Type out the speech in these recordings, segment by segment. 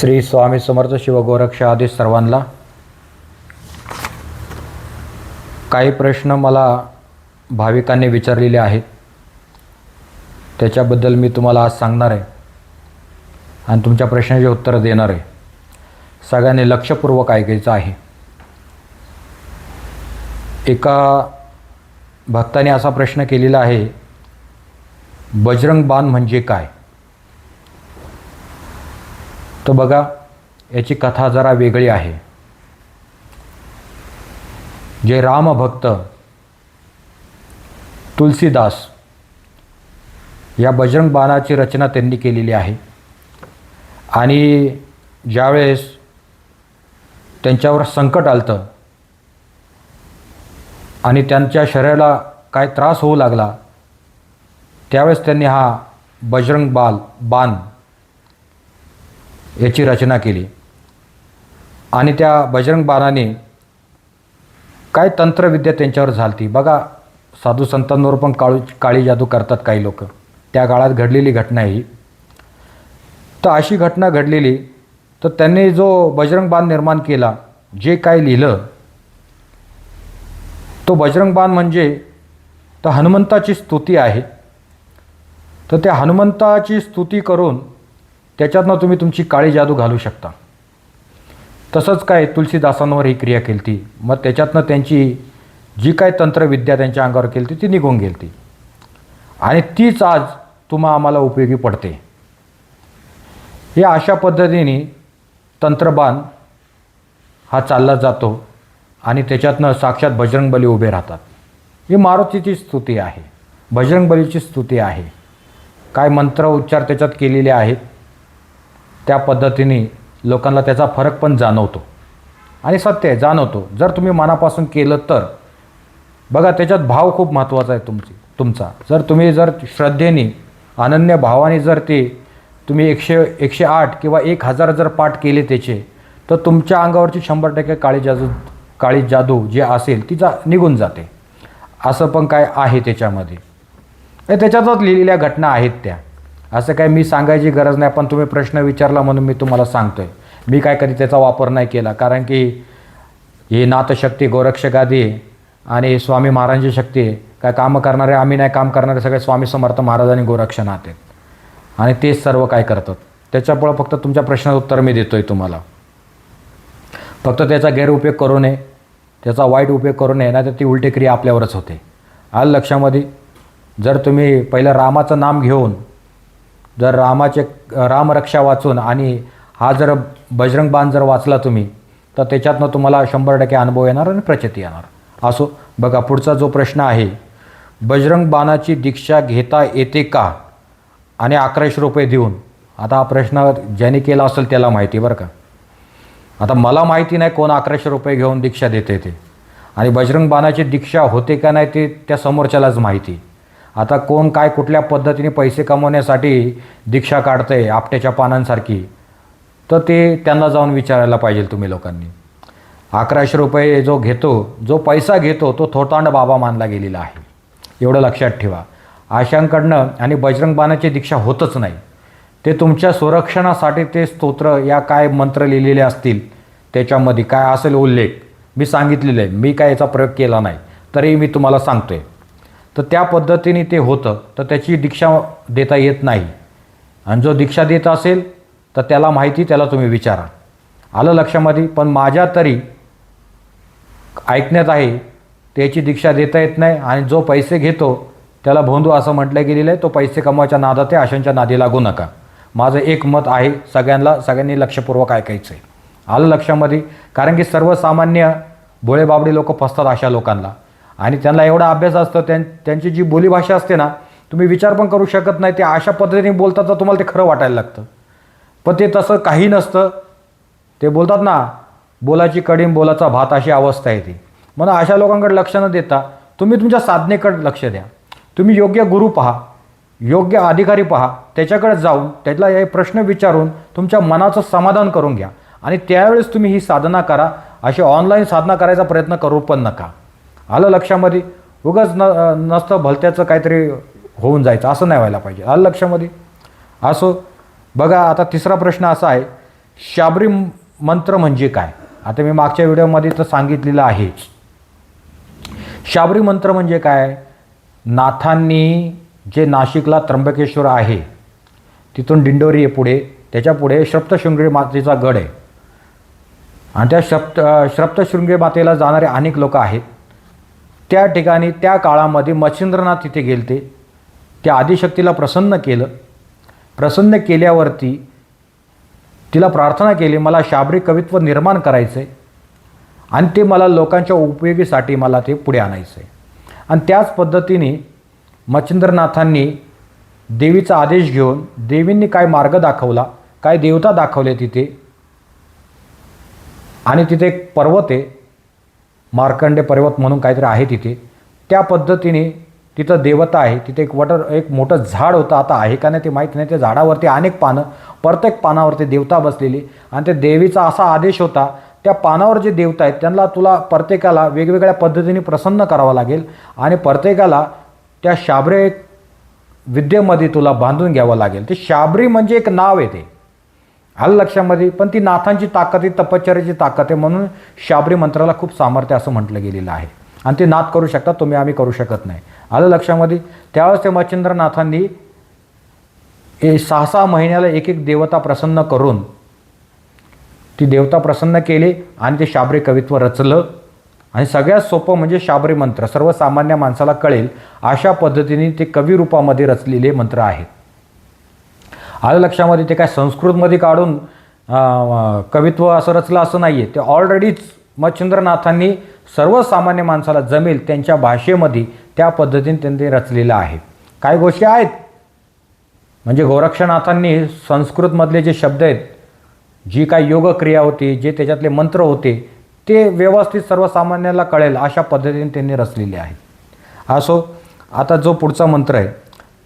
श्री स्वामी समर्थ शिवगोरक्ष आदी सर्वांना काही प्रश्न मला भाविकांनी विचारलेले आहेत. त्याच्याबद्दल मी तुम्हाला आज सांगणार आहे. आणि तुमच्या प्रश्नाचे उत्तर देणार आहे. सगळ्यांनी लक्षपूर्वक ऐकायचं आहे. एका भक्ताने असा प्रश्न केलेला आहे बजरंग बाण म्हणजे काय? तर बघा याची कथा जरा वेगळी आहे. जे रामभक्त तुलसीदास या बजरंग बाणाची रचना त्यांनी केलेली आहे. आणि ज्यावेळेस त्यांच्यावर संकट आलतं आणि त्यांच्या शरीराला काय त्रास होऊ लागला त्यावेळेस त्यांनी हा बजरंग बाल बाण याची रचना केली. आणि त्या बजरंग बाणाने काय तंत्रविद्या त्यांच्यावर झालती? बघा साधू संतांवर पण काळू काळी जादू करतात काही लोक. त्या काळात घडलेली घटना ही. तर अशी घटना घडलेली तर त्यांनी जो बजरंग बाण निर्माण केला जे काय लिहिलं तो बजरंग बाण म्हणजे तर हनुमंताची स्तुती आहे. तर त्या हनुमंताची स्तुती करून त्याच्यातनं तुम्ही तुमची काळी जादू घालू शकता. तसंच काय तुलसीदासांवर ही क्रिया केली ती मग त्याच्यातनं त्यांची जी काय तंत्रविद्या त्यांच्या अंगावर केली ती ती निघून गेली ती आणि तीच आज तुम्हा आम्हाला उपयोगी पडते. हे अशा पद्धतीने तंत्रबाण हा चालला जातो आणि त्याच्यातनं साक्षात बजरंगबली उभे राहतात. ही मारुतीची स्तुती आहे. बजरंगबलीची स्तुती आहे. काय मंत्र उच्चार त्याच्यात केलेले आहेत त्या पद्धतीने लोकांना त्याचा फरक पण जाणवतो. आणि सत्य आहे जाणवतो. जर तुम्ही मनापासून केलं तर. बघा त्याच्यात भाव खूप महत्त्वाचा आहे तुमची तुमचा. जर तुम्ही जर श्रद्धेने अनन्य भावाने जर ते तुम्ही एकशे एकशे आठ किंवा एक हजार जर पाठ केले त्याचे तर तुमच्या अंगावरची शंभर टक्के काळी जादू काळी जादू जे असेल ती जा निघून जाते. असं पण काय आहे त्याच्यामध्ये? हे त्याच्यातच लिहिलेल्या घटना आहेत त्या. असं काय मी सांगायची गरज नाही पण तुम्ही प्रश्न विचारला म्हणून मी तुम्हाला सांगतोय. मी काय कधी त्याचा वापर नाही केला कारण की ही नाथशक्ती गोरक्षगादी आणि स्वामी महाराजांची शक्ती आहे. काय कामं करणारे आम्ही नाही काम करणारे सगळे स्वामी समर्थ महाराज आणि गोरक्षनाथ आहेत. आणि तेच सर्व काय करतात. त्याच्यामुळं फक्त तुमच्या प्रश्नाचं उत्तर मी देतोय तुम्हाला. फक्त त्याचा गैरउपयोग करू नये. त्याचा वाईट उपयोग करू नये नाही तर ती उलटी क्रिया आपल्यावरच होते. आलं लक्षामध्ये? जर तुम्ही पहिलं रामाचं नाम घेऊन जर रामाचे रामरक्षा वाचून आणि हा जर बजरंग बाण जर वाचला तुम्ही तर त्याच्यातनं तुम्हाला शंभर टक्के अनुभव येणार आणि प्रचिती येणार. असो बघा पुढचा जो प्रश्न आहे बजरंग बाणाची दीक्षा घेता येते का? आणि अकराशे रुपये देऊन. आता हा प्रश्न ज्याने केला असेल त्याला माहिती बरं का. आता मला माहिती नाही कोण अकराशे रुपये घेऊन दीक्षा देते ते. आणि बजरंग बाणाची दीक्षा होते का नाही ते त्या समोरच्यालाच माहिती आता कोण काय कुठल्या पद्धतीने पैसे कमवण्यासाठी दीक्षा काढतंय आपट्याच्या पानांसारखी. तर ते त्यांना जाऊन विचारायला पाहिजे तुम्ही लोकांनी. अकराशे रुपये जो घेतो जो पैसा घेतो तो थोतांड बाबा मानला गेलेला आहे. एवढं लक्षात ठेवा. आशांकडनं आणि बजरंग बाणाची दीक्षा होतच नाही. ते तुमच्या संरक्षणासाठी ते स्तोत्र या काय मंत्र लिहिलेले असतील त्याच्यामध्ये काय असेल उल्लेख मी सांगितलेलं आहे. मी काय याचा प्रयोग केला नाही तरी मी तुम्हाला सांगतो आहे तर त्या पद्धतीने ते होतं. तर त्याची दीक्षा देता येत नाही. आणि जो दीक्षा देत असेल तर त्याला माहिती त्याला तुम्ही विचारा. आलं लक्षामध्ये? पण माझ्या तरी ऐकण्यात आहे त्याची दीक्षा देता येत नाही आणि जो पैसे घेतो त्याला भोंदू असं म्हटलं गेलेलं आहे तो पैसे कमवायच्या नादात आहे अशांच्या नादी लागू नका. माझं एक मत आहे सगळ्यांना सगळ्यांनी लक्षपूर्वक ऐकायचं आहे आलं लक्षामध्ये? कारण की सर्वसामान्य भोळेबाबडे लोक फसतात अशा लोकांना. आणि त्यांना एवढा अभ्यास असतो त्यां त्यांची जी बोलीभाषा असते ना तुम्ही विचार पण करू शकत नाही ते अशा पद्धतीने बोलतात तर तुम्हाला ते खरं वाटायला लागतं. पण ते तसं काही नसतं. ते बोलतात ना बोलाची कडीम बोलाचा भात अशी अवस्था आहे ती. म्हणून अशा लोकांकडे लक्ष न देता तुम्ही तुमच्या साधनेकडे लक्ष द्या. तुम्ही योग्य गुरु पहा योग्य अधिकारी पहा त्याच्याकडे जाऊन त्याला हे प्रश्न विचारून तुमच्या मनाचं समाधान करून घ्या. आणि त्यावेळेस तुम्ही ही साधना करा अशी ऑनलाईन साधना करायचा प्रयत्न करू पण नका. आलं लक्षामध्ये. उगाच न नसतं भलत्याचं काहीतरी होऊन जायचं असं नाही व्हायला पाहिजे. आलं लक्षामध्ये. असो बघा आता तिसरा प्रश्न असा आहे शाबरी मंत्र म्हणजे काय? आता मी मागच्या व्हिडिओमध्ये तर सांगितलेलं आहे शाबरी मंत्र म्हणजे काय? नाथांनी जे नाशिकला त्र्यंबकेश्वर आहे तिथून दिंडोरी आहे पुढे त्याच्यापुढे सप्तशृंगी मातेचा गड आहे. आणि त्या श्रप्त सप्तशृंगी मातेला जाणारे अनेक लोक आहेत. त्या ठिकाणी त्या काळामध्ये मच्छिंद्रनाथ तिथे गेलते. त्या आदिशक्तीला प्रसन्न केलं. प्रसन्न केल्यावरती तिला प्रार्थना केली मला शाबरी कवित्व निर्माण करायचं आहे आणि ते मला लोकांच्या उपयोगीसाठी मला ते पुढे आणायचं आहे आणि त्याच पद्धतीने मच्छिंद्रनाथांनी देवीचा आदेश घेऊन देवींनी काय मार्ग दाखवला काय देवता दाखवले तिथे. आणि तिथे एक पर्वत आहे. मार्कंडे पर्वत म्हणून काहीतरी आहे तिथे. त्या पद्धतीने तिथं देवता आहे. तिथे एक वटर एक मोठं झाड होतं. आता आहे का नाही ते माहीत नाही. त्या झाडावरती अनेक पानं प्रत्येक पानावरती देवता बसलेली. आणि त्या देवीचा असा आदेश होता त्या पानावर जे देवता आहेत त्यांना तुला प्रत्येकाला वेगवेगळ्या पद्धतीने प्रसन्न करावं लागेल. आणि प्रत्येकाला त्या शाबरे विद्येमध्ये तुला बांधून घ्यावं लागेल. ते शाबरी म्हणजे एक नाव आहे ते. आलं लक्षामध्ये पण ती नाथांची ताकद आहे तपश्चर्याची ताकद आहे म्हणून शाबरी मंत्राला खूप सामर्थ्य असं म्हटलं गेलेलं आहे. आणि ते नाथ करू शकतात तुम्ही आम्ही करू शकत नाही. आलं लक्षामध्ये त्यावेळेस ते मच्छिंद्रनाथांनी सहा सहा महिन्याला एक एक देवता प्रसन्न करून ती देवता प्रसन्न केली आणि ते शाबरी कवित्व रचलं. आणि सगळ्यात सोपं म्हणजे शाबरी मंत्र. सर्वसामान्य माणसाला कळेल अशा पद्धतीने ते कवी रूपामध्ये रचलेले मंत्र आहेत. आलं लक्षामध्ये ते काय संस्कृतमध्ये काढून कवित्व असं रचलं असं नाही आहे ते ऑलरेडीच मच्छिंद्रनाथांनी सर्वसामान्य माणसाला जमेल त्यांच्या भाषेमध्ये त्या पद्धतीने त्यांनी रचलेलं आहे. काय गोष्टी आहेत. म्हणजे गोरक्षनाथांनी संस्कृतमधले जे शब्द आहेत जी काय योगक्रिया होती जे त्याच्यातले मंत्र होते ते व्यवस्थित सर्वसामान्याला कळेल अशा पद्धतीने त्यांनी रचलेले आहेत असो आता जो पुढचा मंत्र आहे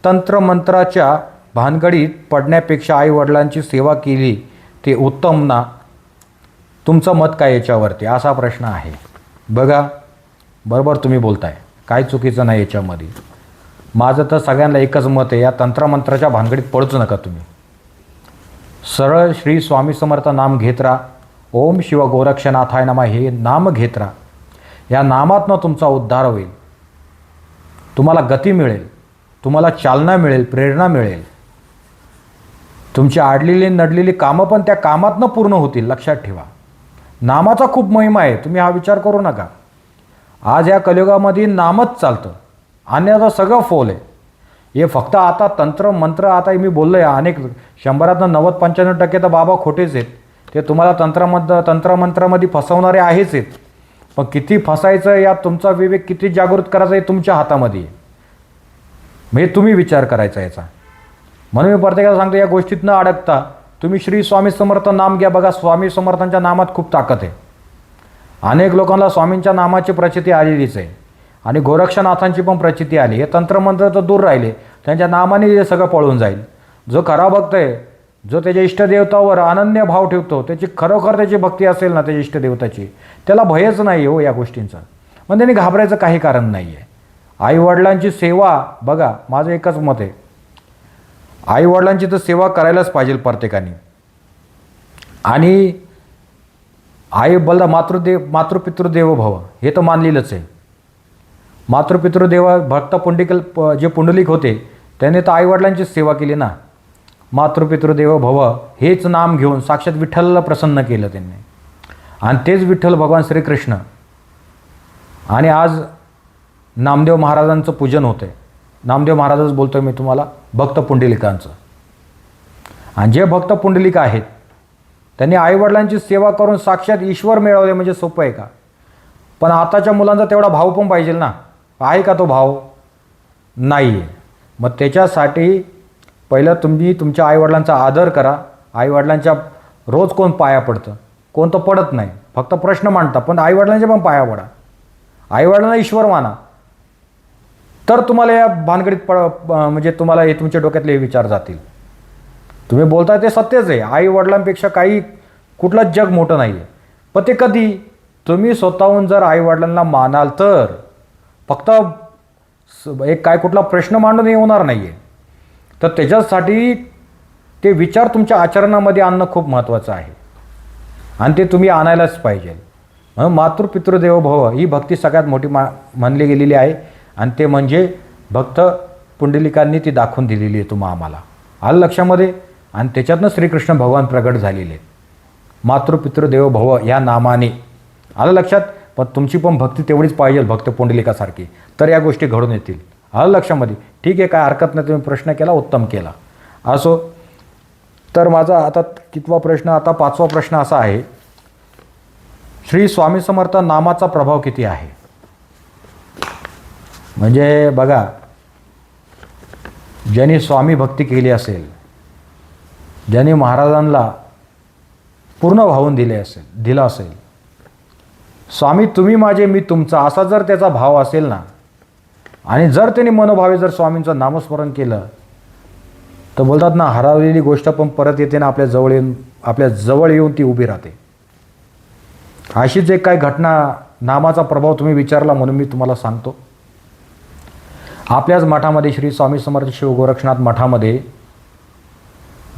तंत्रमंत्राच्या भानगडीत पडण्यापेक्षा आईवडिलांची सेवा केली ते उत्तम ना? तुमचं मत काय याच्यावरती? असा प्रश्न आहे. बघा बरोबर तुम्ही बोलताय. काय चुकीचं नाही याच्यामध्ये. माझं तर सगळ्यांना एकच मत आहे या तंत्रमंत्राच्या भानगडीत पडूच नका तुम्ही. सरळ श्री स्वामी समर्थ नाम घेत राहा. ओम शिव गोरक्षनाथाय नमा. हे नाम घेत राहा. या नामातनं तुमचा उद्धार होईल. तुम्हाला गती मिळेल. तुम्हाला चालना मिळेल प्रेरणा मिळेल. तुमची आडलेली नडलेली कामं पण त्या कामातनं पूर्ण होतील लक्षात ठेवा. नामाचा खूप महिमा आहे तुम्ही हा विचार करू नका. आज या कलियुगामध्ये नामच चालतं. अन्याचा सगळं फोल आहे. हे फक्त आता तंत्र मंत्र आता मी बोललो आहे अनेक शंभरातनं नव्वद पंच्याण्णव टक्के तर बाबा खोटेच आहेत. ते तुम्हाला तंत्रमंत्र तंत्रमंत्रामध्ये फसवणारे आहेच आहेत. पण किती फसायचं यात तुमचा विवेक किती जागृत करायचा हे तुमच्या हातामध्ये आहे. म्हणजे तुम्ही विचार करायचा याचा. म्हणून मी प्रत्येकाला सांगतो या गोष्टीत न अडकता तुम्ही श्री स्वामी समर्थ नाम घ्या. बघा स्वामी समर्थांच्या नामात खूप ताकद आहे. अनेक लोकांना स्वामींच्या नामाची प्रचिती आलेलीच आहे. आणि गोरक्षनाथांची पण प्रचिती आली. हे तंत्रमंत्र तर दूर राहिले. त्यांच्या नामाने हे सगळं पळून जाईल. जो खरा भक्त आहे जो त्याच्या इष्टदेवतावर अनन्य भाव ठेवतो त्याची खरोखर त्याची भक्ती असेल ना त्याच्या इष्टदेवताची त्याला भयच नाही हो या गोष्टींचा. पण त्यांनी घाबरायचं काही कारण नाही आहे आईवडिलांची सेवा बघा माझं एकच मत आहे. आईवडिलांची तर सेवा करायलाच पाहिजे प्रत्येकाने. आणि आई बलदा मातृदेव मातृपितृदेव भव हे तर मानलेलंच आहे. मातृपितृदेव भक्त पुंडिकल प- जे पुंडलिक होते त्याने तर आईवडिलांचीच सेवा केली ना. मातृपितृदेव भव हेच नाम घेऊन साक्षात विठ्ठलला प्रसन्न केलं त्यांनी. आणि तेच विठ्ठल भगवान श्रीकृष्ण. आणि आज नामदेव महाराजांचं पूजन होतं आहे नामदेव महाराजच बोलतोय मी तुम्हाला भक्त पुंडलिकांचं. आणि जे भक्त पुंडलिक आहेत त्यांनी आईवडिलांची सेवा करून साक्षात ईश्वर मिळवले म्हणजे सोपं आहे का? पण आताच्या मुलांचा तेवढा भाव पण पाहिजे ना. आहे का तो भाव? नाही आहे मग त्याच्यासाठी पहिलं तुम्ही तुमच्या आईवडिलांचा आदर करा. आईवडिलांच्या रोज कोण पाया पडतं? कोण तर पडत नाही. फक्त प्रश्न मांडता पण आईवडिलांच्या पण पाया पडा. आईवडिलांना ईश्वर माना. तर तुम्हाला या भानगडीत पड म्हणजे तुम्हाला हे तुमच्या डोक्यातले हे विचार जातील. तुम्ही बोलताय ते सत्यच आहे. आई वडिलांपेक्षा काही कुठलंच जग मोठं नाही आहे पण ते कधी तुम्ही स्वतःहून जर आई वडिलांना मानाल तर फक्त एक काय कुठला प्रश्न मांडून येणार होणार नाही आहे तर त्याच्यासाठी ते विचार तुमच्या आचरणामध्ये आणणं खूप महत्त्वाचं आहे. आणि ते तुम्ही आणायलाच पाहिजे. म्हणून मातृपितृदेव भव ही भक्ती सगळ्यात मोठी मा म्हणली गेलेली आहे. आणि ते म्हणजे भक्त पुंडलिकांनी ती दाखवून दिलेली आहे तुम्हा आम्हाला. आलं लक्षामध्ये? आणि त्याच्यातनं श्रीकृष्ण भगवान प्रगट झालेले. मातृपितृदेव भव या नामाने. आलं लक्षात? पण तुमची पण भक्ती तेवढीच पाहिजे भक्त पुंडलिकासारखी. तर या गोष्टी घडून येतील. आलं लक्षामध्ये? ठीक आहे काय हरकत नाही तुम्ही प्रश्न केला उत्तम केला. असो तर माझा आता कितवा प्रश्न आता पाचवा प्रश्न असा आहे. श्री स्वामी समर्थ नामाचा प्रभाव किती आहे? म्हणजे बघा ज्यांनी स्वामी भक्ती केली असेल ज्यांनी महाराजांना पूर्ण वाहून दिले असेल दिलं असेल स्वामी तुम्ही माझे मी तुमचा असा जर त्याचा भाव असेल ना आणि जर त्यांनी मनोभावे जर स्वामींचं नामस्मरण केलं तर बोलतात ना हरवलेली गोष्ट पण परत येते ना आपल्या जवळ येऊन आपल्या जवळ येऊन ती उभी राहते. अशीच एक काय घटना नामाचा प्रभाव तुम्ही विचारला म्हणून मी तुम्हाला सांगतो. आपल्याच मठामध्ये श्री स्वामी समर्थ शिव गोरक्षनाथ मठामध्ये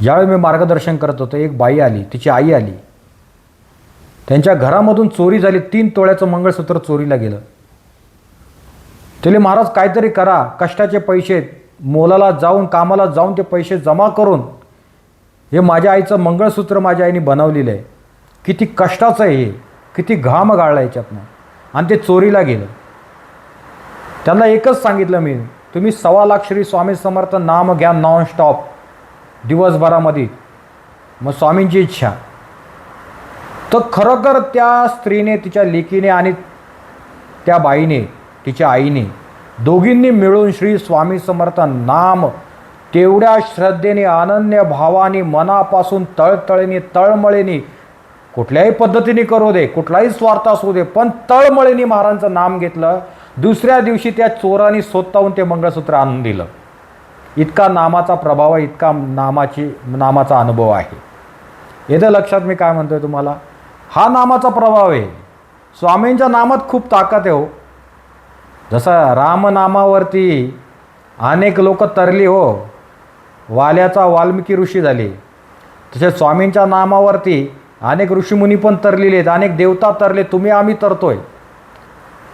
ज्यावेळी मी मार्गदर्शन करत होतो एक बाई आली तिची आई आली. त्यांच्या घरामधून चोरी झाली तीन तोळ्याचं मंगळसूत्र चोरीला गेलं. त्याला महाराज काहीतरी करा कष्टाचे पैसे मोलाला जाऊन कामाला जाऊन ते पैसे जमा करून हे माझ्या आईचं मंगळसूत्र माझ्या आईने बनवलेलं आहे. किती कष्टाचं आहे हे. किती घाम गाळला याच्यातनं. आणि ते चोरीला गेलं. त्यांना एकच सांगितलं मी तुम्ही सव्वा लाख श्री स्वामी समर्थ नाम घ्या नॉन स्टॉप दिवसभरामध्ये. मग स्वामींची इच्छा. तर खरोखर त्या स्त्रीने तिच्या लेकीने आणि त्या बाईने तिच्या आईने दोघींनी मिळून श्री स्वामी समर्थ नाम तेवढ्या श्रद्धेने अनन्य भावाने मनापासून तळतळीने तळमळीने कुठल्याही पद्धतीने करू दे कुठलाही स्वार्थ असू दे पण तळमळीने महाराजांचं नाम घेतलं दुसऱ्या दिवशी त्या चोराने स्वतःहून ते मंगळसूत्र आणून दिलं. इतका नामाचा प्रभाव आहे इतका नामाची नामाचा अनुभव आहे. येतं लक्षात मी काय म्हणतोय तुम्हाला? हा नामाचा प्रभाव आहे. स्वामींच्या नामात खूप ताकद आहे हो. जसं रामनामावरती अनेक लोक तरली हो. वाल्याचा वाल्मिकी ऋषी झाली. तसेच स्वामींच्या नामावरती अनेक ऋषीमुनी पण तरलेले आहेत. अनेक देवता तरले. तुम्ही आम्ही तरतोय.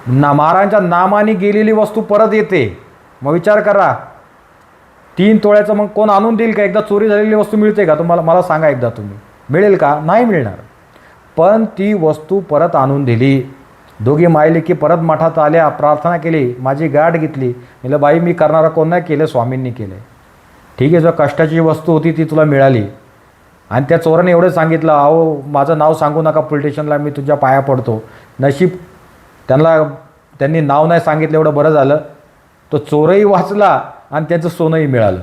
ना महाराजांच्या नामाने गेलेली वस्तू परत येते. मग विचार करा. तीन तोळ्याचं मग कोण आणून देईल का? एकदा चोरी झालेली वस्तू मिळते का? तुम्हाला मला सांगा एकदा तुम्ही. मिळेल का? नाही मिळणार. पण ती वस्तू परत आणून दिली. दोघी मायले की परत मठात आल्या प्रार्थना केली माझी गाठ घेतली. म्हणलं बाई मी करणारा कोण नाही केलं स्वामींनी केलं ठीक आहे जो कष्टाची वस्तू होती ती तुला मिळाली. आणि त्या चोराने एवढं सांगितलं अहो माझं नाव सांगू नका पोलीस स्टेशनला मी तुझ्या पाया पडतो. नशीब त्यांना त्यांनी नाव नाही सांगितलं एवढं बरं झालं. तो चोरही वाचला आणि त्याचं सोनंही मिळालं.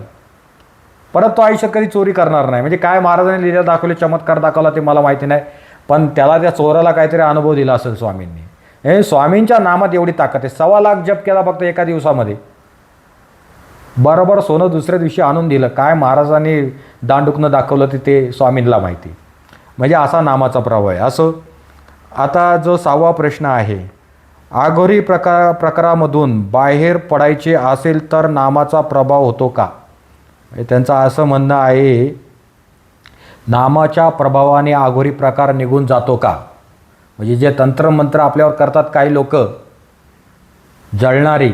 परत तो आयुष्यात कधी चोरी करणार नाही. म्हणजे काय महाराजांनी लिहिलं दाखवले चमत्कार दाखवला ते मला माहिती नाही. पण त्याला त्या चोराला काहीतरी अनुभव दिला असेल स्वामींनी. हे स्वामींच्या नामात एवढी ताकद आहे. सव्वा लाख जप केला फक्त एका दिवसामध्ये. बरोबर सोनं दुसऱ्या दिवशी आणून दिलं. काय महाराजांनी दांडुकनं दाखवलं ते ते स्वामींना माहिती. म्हणजे असा नामाचा प्रभाव आहे. असं आता जो सहावा प्रश्न आहे आघोरी प्रकार प्रकारामधून बाहेर पडायचे असेल तर नामाचा प्रभाव होतो का? म्हणजे त्यांचं असं म्हणणं आहे नामाच्या प्रभावाने आघोरी प्रकार निघून जातो का? म्हणजे जे तंत्रमंत्र आपल्यावर करतात काही लोक जळणारी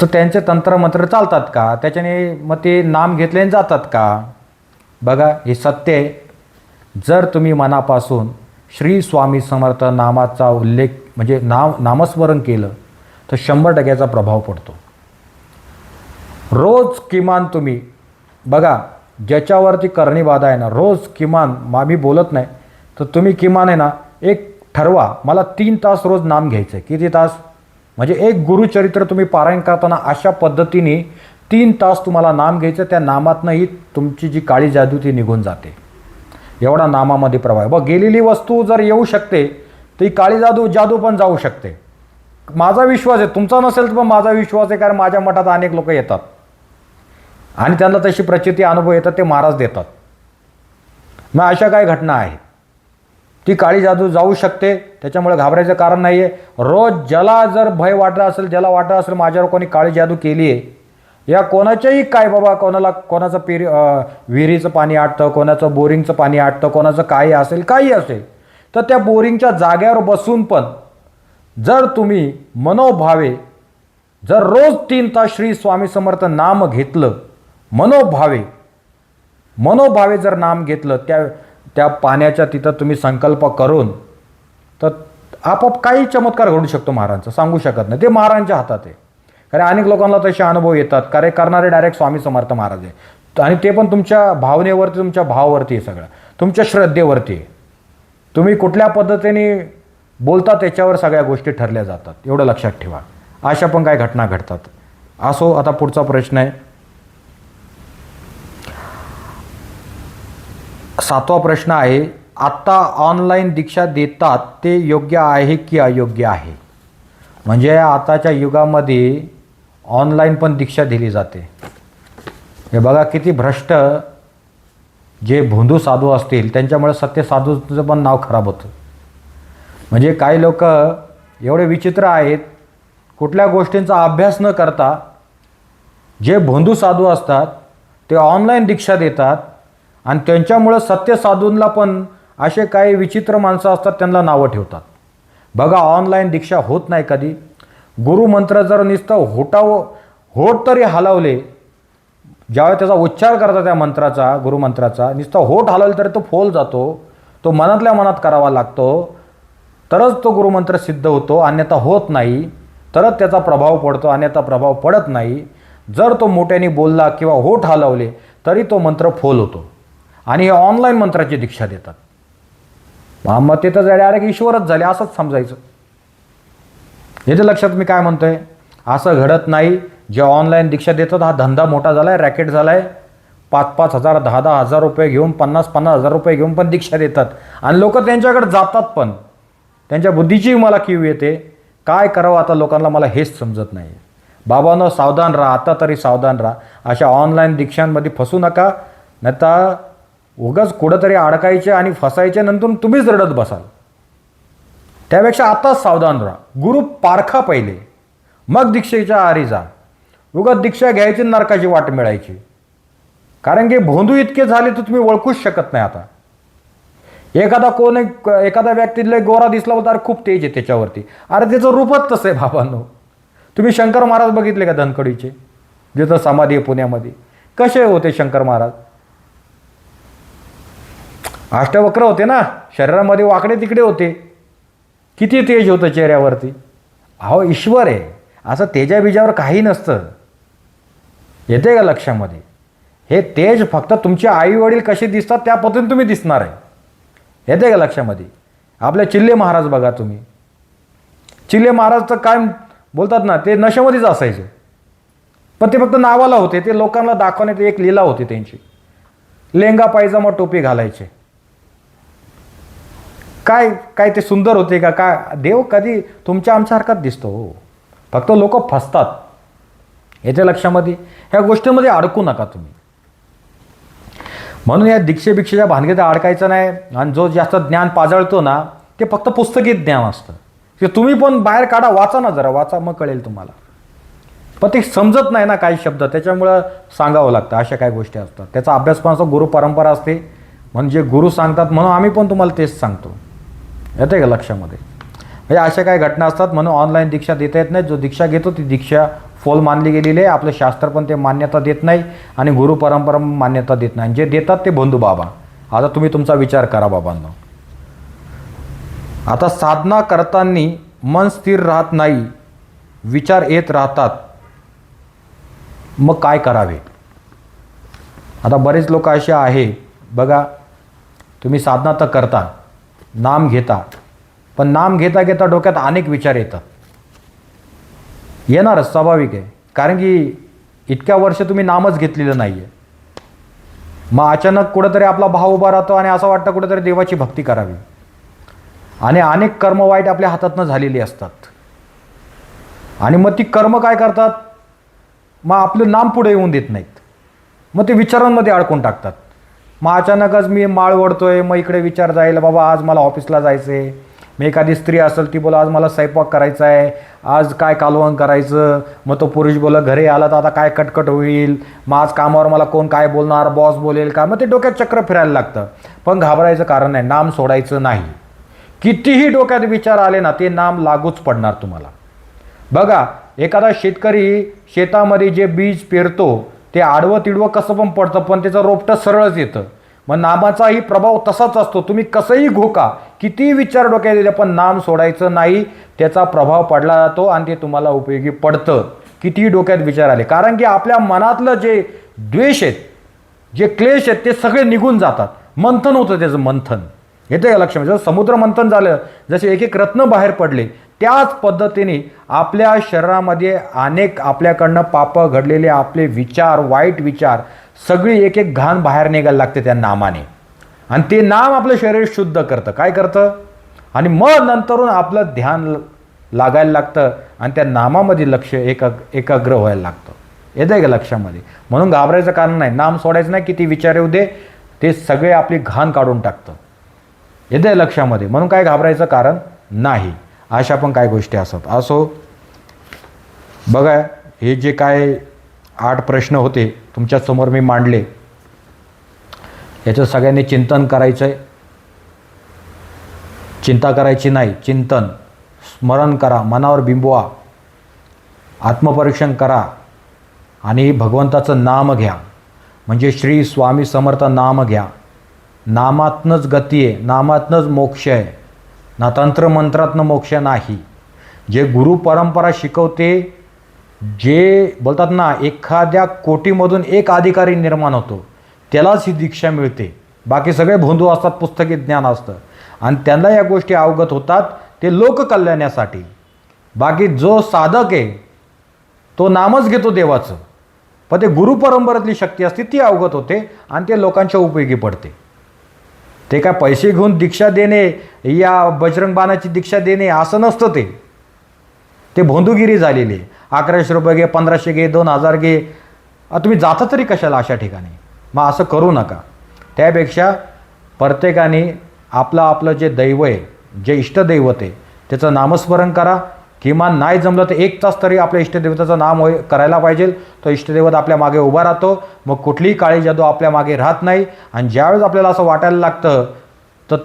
तर त्यांचे तंत्रमंत्र चालतात का? त्याच्याने मग ते नाम घेतले जातात का? बघा हे सत्य आहे. जर तुम्ही मनापासून श्री स्वामी समर्थ नामाचा उल्लेख म्हणजे नाम नामस्मरण केलं तर शंभर टक्क्याचा प्रभाव पडतो. रोज किमान तुम्ही बघा ज्याच्यावरती करणी बाधा आहे ना रोज किमान मा मी बोलत नाही तर तुम्ही किमान आहे ना एक ठरवा मला तीन तास रोज नाम घ्यायचं आहे किती तास? म्हणजे एक गुरुचरित्र तुम्ही पारायण करताना अशा पद्धतीने तीन तास तुम्हाला नाम घ्यायचं त्या नामातनंही तुमची जी काळी जादू ती निघून जाते. एवढा नामामध्ये प्रभाव आहे बघ गेलेली वस्तू जर येऊ शकते तर काळी जादू जादू पण जाऊ शकते. माझा विश्वास आहे तुमचा नसेल तर पण माझा विश्वास आहे कारण माझ्या मठात अनेक लोक येतात. आणि त्यांना तशी प्रचिती अनुभव येतात ते महाराज देतात. मग अशा काही घटना आहेत. ती काळी जादू जाऊ शकते त्याच्यामुळे घाबरायचं कारण नाही आहे रोज ज्याला जर भय वाटत असेल ज्याला वाटत असेल माझ्यावर कोणी काळी जादू केली आहे या कोणाच्याही काय बाबा कोणाला कोणाचं पेरी विहिरीचं पाणी आटतं कोणाचं बोरिंगचं पाणी आटतं कोणाचं काही असेल काही असेल तर त्या बोरिंगच्या जाग्यावर बसून पण जर तुम्ही मनोभावे जर रोज तीन तास श्री स्वामी समर्थ नाम घेतलं मनोभावे मनोभावे जर नाम घेतलं त्या त्या पाण्याच्या तिथं तुम्ही संकल्प करून तर आपोआप काही चमत्कार घडू शकतो महाराजांचा सांगू शकत नाही. ते महाराजांच्या हातात आहे. कारण अनेक लोकांना तसे अनुभव येतात. कार्य करणारे डायरेक्ट स्वामी समर्थ महाराज आहे. आणि ते पण तुमच्या भावनेवरती तुमच्या भावावरती आहे सगळं. तुमच्या श्रद्धेवरती आहे. तुम्ही कुठल्या पद्धतीने बोलता त्याच्यावर सगळ्या गोष्टी ठरल्या जातात. एवढं लक्षात ठेवा. अशा पण काही घटना घडतात. असो आता पुढचा प्रश्न आहे. सातवा प्रश्न आहे आत्ता ऑनलाईन दीक्षा देतात ते योग्य आहे की अयोग्य आहे? म्हणजे आताच्या युगामध्ये ऑनलाईन पण दीक्षा दिली जाते. हे बघा किती भ्रष्ट जे भोंदू साधू असतील त्यांच्यामुळे सत्य साधूचं पण नाव खराब होतं. म्हणजे काही लोक एवढे विचित्र आहेत कुठल्या गोष्टींचा अभ्यास न करता जे भोंदू साधू असतात ते ऑनलाईन दीक्षा देतात आणि त्यांच्यामुळं सत्य साधूंना पण असे काही विचित्र माणसं असतात त्यांना नावं ठेवतात. बघा ऑनलाईन दीक्षा होत नाही कधी. गुरुमंत्र जर नुसतं होटाव होट तरी हलवले ज्यावेळी त्याचा उच्चार करता त्या मंत्राचा गुरुमंत्राचा नुसतं होट हलवलं तरी तो फोल जातो तो मनातल्या मनात करावा लागतो. तरच तो गुरुमंत्र सिद्ध होतो अन्यथा होत नाही. तरच त्याचा प्रभाव पडतो अन्यथा प्रभाव पडत नाही. जर तो मोठ्याने बोलला किंवा होठ हलवले तरी तो मंत्र फोल होतो. आणि हे ऑनलाईन मंत्राची दीक्षा देतात. मग ते तर डायरेक्ट ईश्वरच झाले असंच समजायचं. याच्या लक्षात मी काय म्हणतोय? असं घडत नाही. जे ऑनलाईन दीक्षा देतात हा धंदा मोठा झाला आहे रॅकेट झाला आहे पाच पाच हजार दहा दहा हजार रुपये घेऊन पन्नास पन्नास हजार रुपये घेऊन पण दीक्षा देतात. आणि लोक त्यांच्याकडे जातात पण. त्यांच्या बुद्धीची मला कीव येते. काय करावं आता लोकांना मला हेच समजत नाही. बाबांनो सावधान राहा. आता तरी सावधान राहा. अशा ऑनलाईन दीक्षांमध्ये फसू नका. नाही तर उगाच कुठंतरी अडकायचे आणि फसायचे नंतर तुम्हीच रडत बसाल. त्यापेक्षा आताच सावधान राहा. गुरु पारखा पहिले. मग दीक्षेच्या आरी जा. उगत दीक्षा घ्यायची नरकाची वाट मिळायची. कारण की भोंदू इतके झाले तर तुम्ही ओळखूच शकत नाही आता. एखादा कोण एखादा व्यक्तीला गोरा दिसला होता अरे खूप तेज आहे त्याच्यावरती. अरे त्याचं रूपच तसं आहे बाबांनो. तुम्ही शंकर महाराज बघितले का धनकडीचे जिथं समाधी आहे पुण्यामध्ये. कसे होते शंकर महाराज? अष्टवक्र होते ना. शरीरामध्ये वाकडे तिकडे होते. किती तेज होतं चेहऱ्यावरती? अहो ईश्वर आहे. असं तेजाबीजावर काही नसतं. येते का लक्षामध्ये? हे तेज फक्त तुमचे आईवडील कसे दिसतात त्या पद्धतीने तुम्ही दिसणार आहे. येते का लक्षामध्ये? आपले चिल्ले महाराज बघा तुम्ही. चिल्ले महाराज तर काय बोलतात ना ते नशेमध्येच असायचे. पण ते फक्त नावाला होते ते लोकांना दाखवण्यात एक लीला होती त्यांची. लेंगा पायजामा टोपी घालायचे. काय काय ते सुंदर होते का? काय देव कधी तुमच्या आमच्यासारखाच दिसतो हो. फक्त लोक फसतात. याच्या लक्षामध्ये ह्या गोष्टीमध्ये अडकू नका तुम्ही. म्हणून या दीक्षेभिक्षेच्या भानगडीत अडकायचं नाही आणि जो जास्त ज्ञान पाजळतो ना ते फक्त पुस्तकी ज्ञान असतं. ते तुम्ही पण बाहेर काढा वाचा ना जरा वाचा मग कळेल तुम्हाला. पण ते समजत नाही ना काही शब्द त्याच्यामुळं सांगावं लागतं अशा काही गोष्टी असतात. त्याचा अभ्यास पण असतो गुरु परंपरा असते. म्हणजे गुरु सांगतात म्हणून आम्ही पण तुम्हाला तेच सांगतो. येते का लक्षामध्ये. म्हणजे अशा काही घटना असतात म्हणून ऑनलाईन दीक्षा देता येत नाही जो दीक्षा घेतो ती दीक्षा फोल मानली गेलेली आहे. आपलं शास्त्र पण ते मान्यता देत नाही आणि गुरु परंपरा मान्यता देत नाही. जे देतात ते बंधू बाबा. आता तुम्ही तुमचा विचार करा बाबांनो. आता साधना करताना मन स्थिर राहत नाही विचार येत राहतात. मग काय करावे? आता बरेच लोक असे आहे. बघा तुम्ही साधना तर करता. नाम घेता. पण नाम घेता घेता डोक्यात अनेक विचार येतात. येणारच स्वाभाविक आहे. कारण की इतक्या वर्ष तुम्ही नामच घेतलेलं नाही आहे मग अचानक कुठंतरी आपला भाव उभा राहतो आणि असं वाटतं कुठंतरी देवाची भक्ती करावी. आणि अनेक कर्म वाईट आपल्या हातातनं झालेली असतात. आणि मग ती कर्म काय करतात? मग आपलं नाम पुढे येऊन देत नाहीत. मग ते विचारांमध्ये अडकून टाकतात. मग अचानकच मी माळ ओढतोय मग इकडे विचार जाईल बाबा आज मला ऑफिसला जायचं आहे मी एखादी स्त्री असेल ती बोला आज मला स्वयंपाक करायचा आहे आज काय कालवण करायचं? मग तो पुरुष बोला घरी आला तर आता काय कटकट होईल? मग आज कामावर मला कोण काय बोलणार बॉस बोलेल का? मग ते डोक्यात चक्र फिरायला लागतं. पण घाबरायचं कारण नाही नाम सोडायचं नाही. कितीही डोक्यात विचार आले ना ते नाम लागूच पडणार तुम्हाला. बघा एखादा शेतकरी शेतामध्ये जे बीज पेरतो ते आडवं तिडवं कसं पण पडतं पण त्याचं रोपटं सरळच येतं. मग नामाचाही प्रभाव तसाच असतो. तुम्ही कसंही घोका कितीही विचार डोक्यात येते पण नाम सोडायचं नाही त्याचा प्रभाव पडला जातो आणि ते तुम्हाला उपयोगी पडतं. कितीही डोक्यात विचार आले. कारण की आपल्या मनातलं जे द्वेष आहेत जे क्लेश आहेत ते सगळे निघून जातात. मंथन होतं त्याचं मंथन. येतं का लक्षात? म्हणजे समुद्र मंथन झालं जसे एक एक रत्न बाहेर पडले त्याच पद्धतीने आपल्या शरीरामध्ये अनेक आपल्याकडनं पापं घडलेले आपले विचार वाईट विचार सगळी एक एक घाण बाहेर निघायला लागते त्या नामाने. आणि ते नाम आपलं शरीर शुद्ध करतं. काय करतं? आणि मग नंतरून आपलं ध्यान लागायला लागतं आणि त्या नामामध्ये लक्ष एका एकाग्र व्हायला लागतं. येतं आहे का लक्षामध्ये? म्हणून घाबरायचं कारण नाही. नाम सोडायचं नाही किती विचार येऊ दे ते सगळे आपली घाण काढून टाकतं. येतं आहे लक्षामध्ये? म्हणून काय घाबरायचं कारण नाही. अशा पण काय गोष्टी असतात. असो बघा हे जे काय आठ प्रश्न होते तुमच्यासमोर मी मांडले याचं सगळ्यांनी चिंतन करायचं आहे चिंता करायची नाही. चिंतन स्मरण करा मनावर बिंबवा आत्मपरीक्षण करा आणि भगवंताचं नाम घ्या. म्हणजे श्री स्वामी समर्थ नाम घ्या. नामातनंच गती आहे नामातनंच मोक्ष आहे. ना तंत्रमंत्रातनं मोक्ष नाही. जे गुरु परंपरा शिकवते जे बोलतात ना एखाद्या कोटीमधून एक अधिकारी निर्माण होतो त्यालाच ही दीक्षा मिळते. बाकी सगळे भोंदू असतात पुस्तकी ज्ञान असतं. आणि त्यांना या गोष्टी अवगत होतात ते लोककल्याणासाठी. बाकी जो साधक आहे तो नामच घेतो देवाचं. पण ते गुरु परंपरेतली शक्ती असते ती अवगत होते आणि ते लोकांच्या उपयोगी पडते. ते काय पैसे घेऊन दीक्षा देणे या बजरंग बाणाची दीक्षा देणे असं नसतं ते. ते भोंदूगिरी झालेली आहे. अकराशे रुपये घे पंधराशे घे दोन हजार घे. तुम्ही जाता तरी कशाला अशा ठिकाणी? मग असं करू नका. त्यापेक्षा प्रत्येकाने आपलं आपलं जे दैव आहे जे इष्टदैवत आहे त्याचं नामस्मरण करा. किमान नाही जमलं तर एक तास तरी आपल्या इष्टदेवताचं नाम होय करायला पाहिजे. तो इष्टदेवता आपल्या मागे उभा राहतो. मग कुठलीही काळी जादू आपल्या मागे राहत नाही. आणि ज्यावेळेस आपल्याला असं वाटायला लागतं तर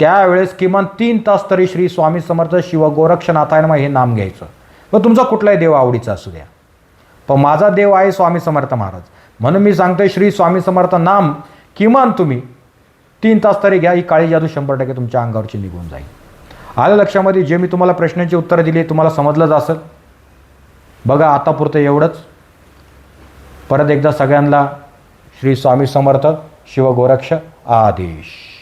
त्यावेळेस किमान तीन तास तरी श्री स्वामी समर्थ शिव गोरक्षनाथायन हे नाम घ्यायचं. व तुमचा कुठलाही देव आवडीचा असू द्या. पण माझा देव आहे स्वामी समर्थ महाराज. म्हणून मी सांगतोय श्री स्वामी समर्थ नाम किमान तुम्ही तीन तास तरी घ्या. ही काळी जादू शंभर टक्के तुमच्या अंगावरची निघून जाईल. आलं लक्षामध्ये जे मी तुम्हाला प्रश्नांची उत्तरं दिली तुम्हाला समजलंच असेल. बघा आतापुरतं एवढंच. परत एकदा सगळ्यांना श्री स्वामी समर्थ शिवगोरक्ष आदेश.